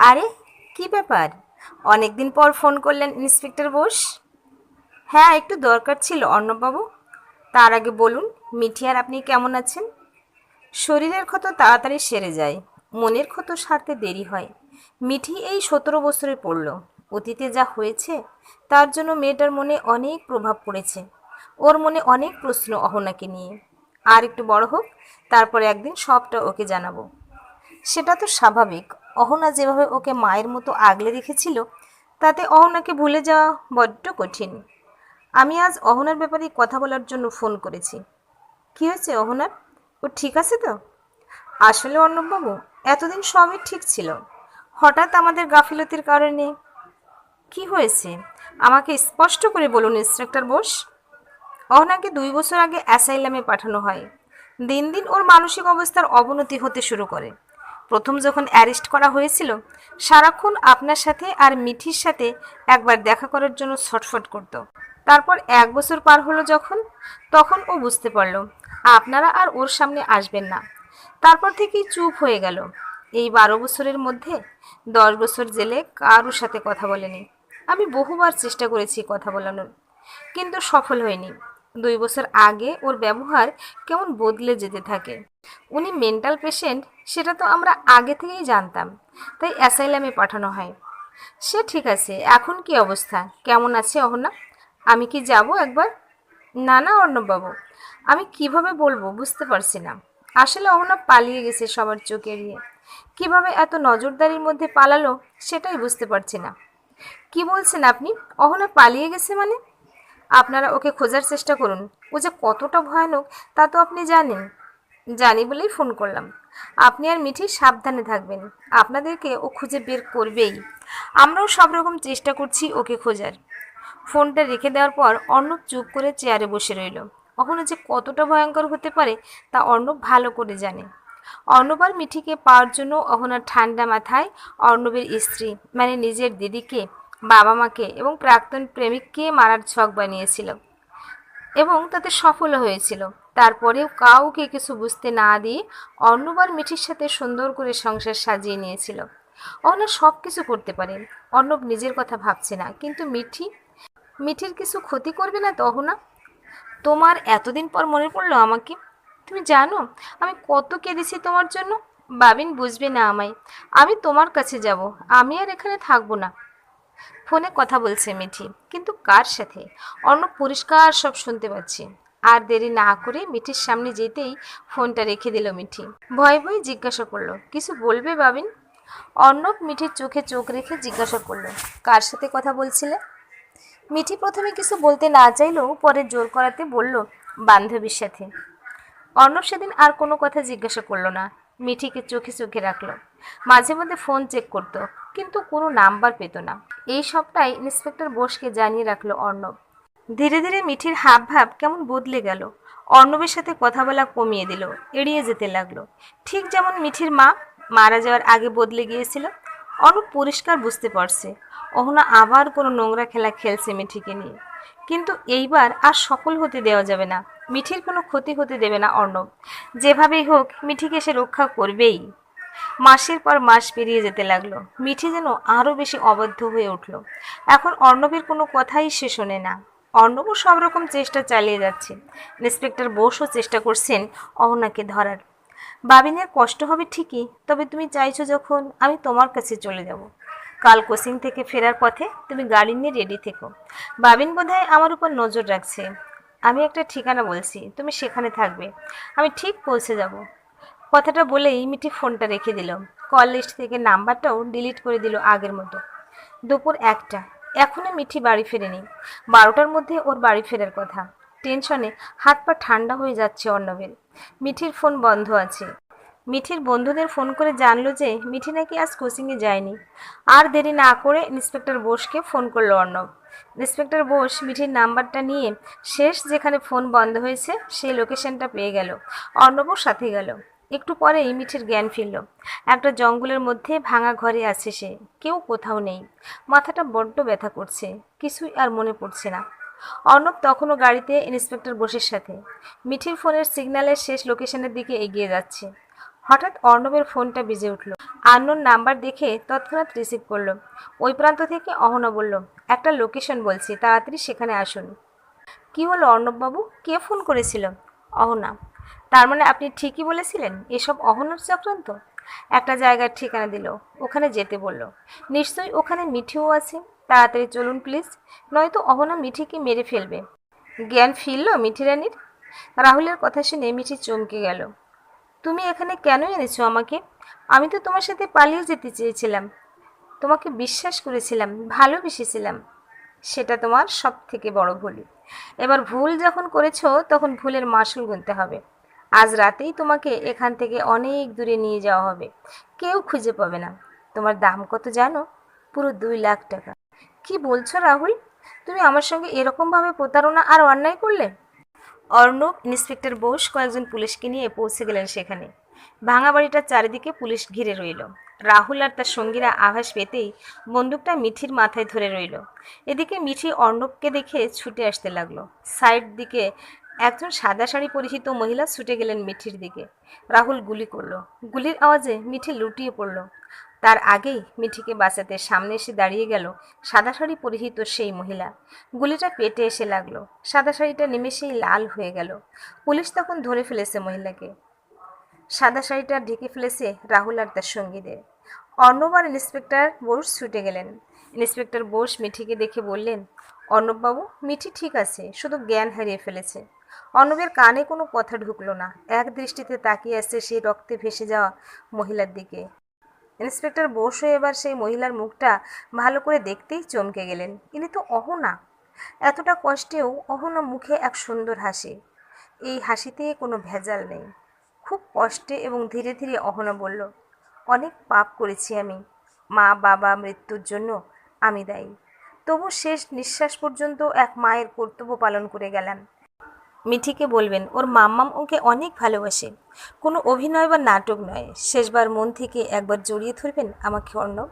আরে, কি ব্যাপার? অনেকদিন পর ফোন করলেন ইন্সপেক্টর বোস। হ্যাঁ একটু দরকার ছিল, অর্ণববাবু। তার আগে বলুন মিঠি আর আপনি কেমন আছেন? শরীরের ক্ষত তাড়াতাড়ি সেরে যায়, মনের ক্ষত সারতে দেরি হয়। মিঠি এই সতেরো বছরে পড়ল। অতীতে যা হয়েছে, তার জন্য মেয়েটার মনে অনেক প্রভাব পড়েছে। ওর মনে অনেক প্রশ্ন অহনাকে নিয়ে। আর একটু বড় হোক, তারপরে একদিন সবটা ওকে জানাব। সেটা তো স্বাভাবিক অহনা যেভাবে ওকে মায়ের মতো আগলে রেখেছিল, তাতে অহনাকে ভুলে যাওয়া বড্ড কঠিন। আমি আজ অহনার ব্যাপারে কথা বলার জন্য ফোন করেছি। কি হয়েছে অহনার? ও ঠিক আছে তো? আসলে অর্ণববাবু, এতদিন সবই ঠিক ছিল। হঠাৎ আমাদের গাফিলতির কারণে কি হয়েছে? আমাকে স্পষ্ট করে বলুন, ইন্সপেক্টর বোস। অহনাকে দুই বছর আগে অ্যাসাইলামে পাঠানো হয়। দিন দিন ওর মানসিক অবস্থার অবনতি হতে শুরু করে। প্রথম যখন অ্যারেস্ট করা হয়েছিল, সারাক্ষণ আপনার সাথে আর মিঠির সাথে একবার দেখা করার জন্য ছটফট করত। তারপর এক বছর পার হলো যখন, তখন ও বুঝতে পারল, আপনারা আর ওর সামনে আসবেন না। তারপর থেকেই চুপ হয়ে গেল। এই বারো বছরের মধ্যে দশ বছর জেলে কারোর সাথে কথা বলেনি। আমি বহুবার চেষ্টা করেছি কথা বলানোর, কিন্তু সফল হয়নি। দুই বছর আগে ওর ব্যবহার কেমন বদলে যেতে থাকে। উনি মেন্টাল পেশেন্ট সেটা তো আমরা আগে থেকেই জানতাম। তাই অ্যাসাইলামে পাঠানো হয়। সে ঠিক আছে, এখন কি অবস্থা? কেমন আছে অহনা? আমি কি যাব একবার? না না, অর্ণববাবু। আমি কীভাবে বলব বুঝতে পারছি না। আসলে অহনা পালিয়ে গেছে সবার চোখে এড়িয়ে কীভাবে এত নজরদারির মধ্যে পালালো সেটাই বুঝতে পারছি না। কি বলছেন আপনি? অহনা পালিয়ে গেছে মানে? আপনারা ওকে খোঁজার চেষ্টা করুন। ও যে কতটা ভয়ানক তা তো আপনি জানেন। জানি বলেই ফোন করলাম। আপনি আর মিঠি সাবধানে থাকবেন। আপনাদেরকে ও খুঁজে বের করবেই। আমরাও সব রকম চেষ্টা করছি ওকে খোঁজার। ফোনটা রেখে দেওয়ার পর অর্ণব চুপ করে চেয়ারে বসে রইল। কখনো যে কতটা ভয়ঙ্কর হতে পারে তা অর্ণব ভালো করে জানে। অর্ণব আর মিঠিকে পাওয়ার জন্য অহনার ঠান্ডা মাথায় অর্ণবের স্ত্রী মানে নিজের দিদিকে বাবা মাকে এবং প্রাক্তন প্রেমিককে মারার ছক বানিয়েছিল এবং তাতে সফল হয়েছিল। তারপরেও কাউকে কিছু বুঝতে না দিয়ে অর্ণব আর মিঠির সাথে সুন্দর করে সংসার সাজিয়ে নিয়েছিল। অর্ণব সব কিছু করতে পারে। অর্ণব নিজের কথা ভাবছে না। কিন্তু মিঠি, মিঠির কিছু ক্ষতি করবে না তহ না তোমার এতদিন পর মনে পড়ল আমাকে? তুমি জানো, আমি কত কেঁদেছি তোমার জন্য? বাবিন বুঝবে না আমায়। আমি তোমার কাছে যাব। আমি আর এখানে থাকব না। ফোনে কথা বলছে মিঠি। কিন্তু কার সাথে? অন্য পরিষ্কার সব শুনতে পাচ্ছি। আর দেরি না করে মিঠির সামনে যেতেই ফোনটা রেখে দিল মিঠি। ভয় ভয়ে জিজ্ঞাসা করল, কিছু বলবে বাবিন? অর্ণব মিঠির চোখে চোখ রেখে জিজ্ঞাসা করল, কার সাথে কথা বলছিলে? মিঠি প্রথমে কিছু বলতে না চাইলেও পরে জোর করাতে বলল, বান্ধবীর সাথে। অর্ণব সেদিন আর কোনো কথা জিজ্ঞাসা করল না। মিঠিকে চোখে চোখে রাখল। মাঝে মধ্যে ফোন চেক করতো, কিন্তু কোনো নাম্বার পেত না। এই সবটাই ইন্সপেক্টর বোসকে জানিয়ে রাখল অর্ণব। ধীরে ধীরে মিঠির হাব ভাব কেমন বদলে গেল। অর্ণবের সাথে কথা বলা কমিয়ে দিল, এড়িয়ে যেতে লাগল। ঠিক যেমন মিঠির মা মারা যাওয়ার আগে বদলে গিয়েছিল, অর্ণব পরিষ্কার বুঝতে পারছে। অহনা আবার কোনো নোংরা খেলা খেলছে মিঠিকে নিয়ে। কিন্তু এইবার আর সফল হতে দেওয়া যাবে না। মিঠির কোনো ক্ষতি হতে দেবে না অর্ণব। যেভাবেই হোক, মিঠিকে সে রক্ষা করবেই। মাসের পর মাস পেরিয়ে যেতে লাগল। মিঠি যেন আরও বেশি অবদ্ধ হয়ে উঠল। এখন অর্ণবের কোনো কথাই সে শোনে না। অর্ণবও সব রকম চেষ্টা চালিয়ে যাচ্ছে। ইন্সপেক্টর বোসও চেষ্টা করছেন অহনাকে ধরার। বাবিনের কষ্ট হবে ঠিকই, তবে তুমি চাইছো যখন আমি তোমার কাছে চলে যাব। কাল কোচিং থেকে ফেরার পথে তুমি গাড়ি নিয়ে রেডি থেকো। বাবিন বোধহয় আমার উপর নজর রাখছে। আমি একটা ঠিকানা বলছি, তুমি সেখানে থাকবে। আমি ঠিক পৌঁছে যাব। কথাটা বলেই মিঠি ফোনটা রেখে দিল। কল লিস্ট থেকে নাম্বারটাও ডিলিট করে দিল আগের মতো। দুপুর একটা। এখনও মিঠি বাড়ি ফেরেনি। বারোটার মধ্যে ওর বাড়ি ফেরার কথা। টেনশনে হাত পা ঠান্ডা হয়ে যাচ্ছে অর্ণবের। মিঠির ফোন বন্ধ আছে। মিঠির বন্ধুদের ফোন করে জানলো যে মিঠি নাকি আজ কোচিংয়ে যায়নি। আর দেরি না করে ইন্সপেক্টর বোসকে ফোন করল অর্ণব। ইন্সপেক্টর বোস মিঠির নাম্বারটা নিয়ে শেষ যেখানে ফোন বন্ধ হয়েছে, সেই লোকেশনটা পেয়ে গেল। অর্ণবও সাথে গেল। একটু পরেই মিঠির জ্ঞান ফিরল। একটা জঙ্গলের মধ্যে ভাঙা ঘরে আছে সে, কেউ কোথাও নেই। মাথাটা বড্ড ব্যথা করছে, কিছুই আর মনে পড়ছে না। অর্ণব তখনও গাড়িতে ইন্সপেক্টর বোসের সাথে। মিঠির ফোনের সিগন্যালের শেষ লোকেশনের দিকে এগিয়ে যাচ্ছে। হঠাৎ অর্ণবের ফোনটা বেজে উঠল। আননোন নাম্বার দেখে তৎক্ষণাৎ রিসিভ করল। ওই প্রান্ত থেকে অহনা বলল, একটা লোকেশন বলছি, তাড়াতাড়ি সেখানে আসুন। কি হলো অর্ণববাবু? কে ফোন করেছিল? অহনা। তার মানে আপনি ঠিকই বলেছিলেন, এসব অহনার চক্রান্ত একটা জায়গার ঠিকানা দিল, ওখানে যেতে বলল। নিশ্চয়ই ওখানে মিঠিও আছে, তাড়াতাড়ি চলুন প্লিজ, নয়তো অহনা মিঠিকে মেরে ফেলবে। জ্ঞান ফিরল মিঠি রানীর? রাহুলের কথা শুনে মিঠি চমকে গেল। তুমি এখানে কেন এনেছো আমাকে? আমি তো তোমার সাথে পালিয়ে যেতে চেয়েছিলাম। তোমাকে বিশ্বাস করেছিলাম, ভালোবেসেছিলাম। সেটা তোমার সব থেকে বড় ভুল। এবার ভুল যখন করেছ, তখন ভুলের মাসুল গুনতে হবে। আজ রাতেই তোমাকে এখান থেকে অনেক দূরে নিয়ে যাওয়া হবে। কেউ খুঁজে পাবে না। তোমার দাম কত জানো? পুরো দুই লাখ টাকা। কি বলছো রাহুল? তুমি আমার সঙ্গে এরকমভাবে প্রতারণা আর অন্যায় করলে? অর্ণব, ইন্সপেক্টর বোস কয়েকজন পুলিশকে নিয়ে পৌঁছে গেলেন সেখানে। ভাঙা বাড়িটার চারিদিকে পুলিশ ঘিরে রইল। রাহুল আর তার সঙ্গীরা আভাস পেতেই বন্দুকটা মিঠির মাথায় ধরে রইল। এদিকে মিঠি অর্ণবকে দেখে ছুটে আসতে লাগল। সাইড দিকে একজন সাদা শাড়ি পরিহিত মহিলা ছুটে গেলেন মিঠির দিকে। রাহুল গুলি করল। গুলির আওয়াজে মিঠি লুটিয়ে পড়ল। তার আগেই মিঠিকে বাঁচাতে সামনে এসে দাঁড়িয়ে গেল সাদা শাড়ি পরিহিত সেই মহিলা। গুলিটা পেটে এসে লাগল। সাদা শাড়িটা নিমেষেই লাল হয়ে গেল। পুলিশ তখন ধরে ফেলেছে মহিলাকে। সাদা শাড়িটা ঢেকে ফেলেছে রাহুল আর তার সঙ্গীদের। অর্ণব আর ইন্সপেক্টর বোস ছুটে গেলেন। ইন্সপেক্টর বোস মিঠিকে দেখে বললেন অর্ণববাবু, মিঠি ঠিক আছে, শুধু জ্ঞান হারিয়ে ফেলেছে। অর্ণবের কানে কোনো কথা ঢুকলো না। এক দৃষ্টিতে তাকিয়ে আসছে সেই রক্তে ভেসে যাওয়া মহিলার দিকে। ইন্সপেক্টর বোসও এবার সেই মহিলার মুখটা ভালো করে দেখতেই চমকে গেলেন। ইনি তো অহনা। এতটা কষ্টেও অহনা মুখে এক সুন্দর হাসি। এই হাসিতে কোনো ভেজাল নেই। খুব কষ্টে এবং ধীরে ধীরে অহনা বলল, অনেক পাপ করেছি আমি। মা, বাবা, মৃত্যুর জন্য আমি দায়ী। তবু শেষ নিঃশ্বাস পর্যন্ত এক মায়ের কর্তব্য পালন করে গেলাম মিঠিকে বলবেন, ওর মাম্মাম ওকে অনেক ভালোবাসে। কোনো অভিনয় বা নাটক নয়। শেষবার মন থেকে একবার জড়িয়ে ধরবেন আমাকে অর্ণব।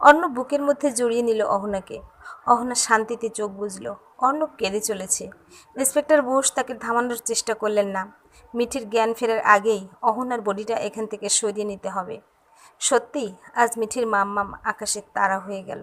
অর্ণব বুকের মধ্যে জড়িয়ে নিল অহনাকে। অহনা শান্তিতে চোখ বুঝলো অর্ণব কেঁদে চলেছে। ইন্সপেক্টর বোস তাকে থামানোর চেষ্টা করলেন না। মিঠির জ্ঞান ফেরার আগেই অহনার বডিটা এখান থেকে সরিয়ে নিতে হবে। সত্যি আজ মিঠির মাম্মাম আকাশের তারা হয়ে গেল।